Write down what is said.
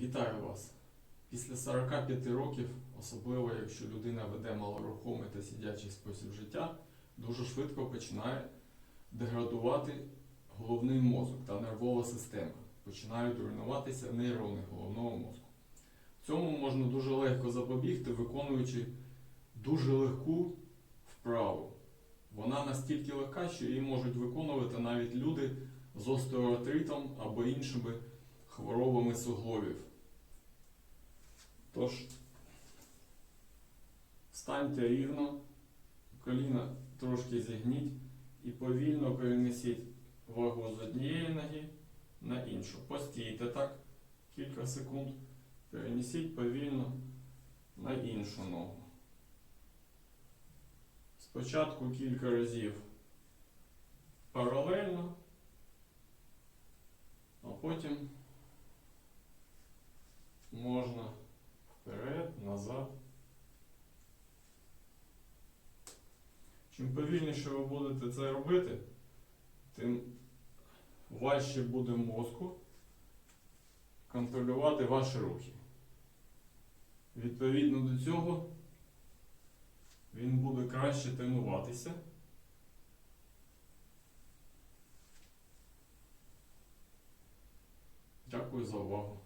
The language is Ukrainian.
Вітаю вас! Після 45 років, особливо якщо людина веде малорухомий та сидячий спосіб життя, дуже швидко починає деградувати головний мозок та нервова система. Починають руйнуватися нейрони головного мозку. Цьому можна дуже легко запобігти, виконуючи дуже легку вправу. Вона настільки легка, що її можуть виконувати навіть люди з остеоартритом або іншими хворобами суглобів. Тож, встаньте рівно, коліна трошки зігніть і повільно перенесіть вагу з однієї ноги на іншу. Постійте так кілька секунд, перенесіть повільно на іншу ногу. Спочатку кілька разів паралельно, можна вперед, назад. Чим повільніше ви будете це робити, тим важче буде мозку контролювати ваші рухи. Відповідно до цього він буде краще тренуватися. Дякую за увагу.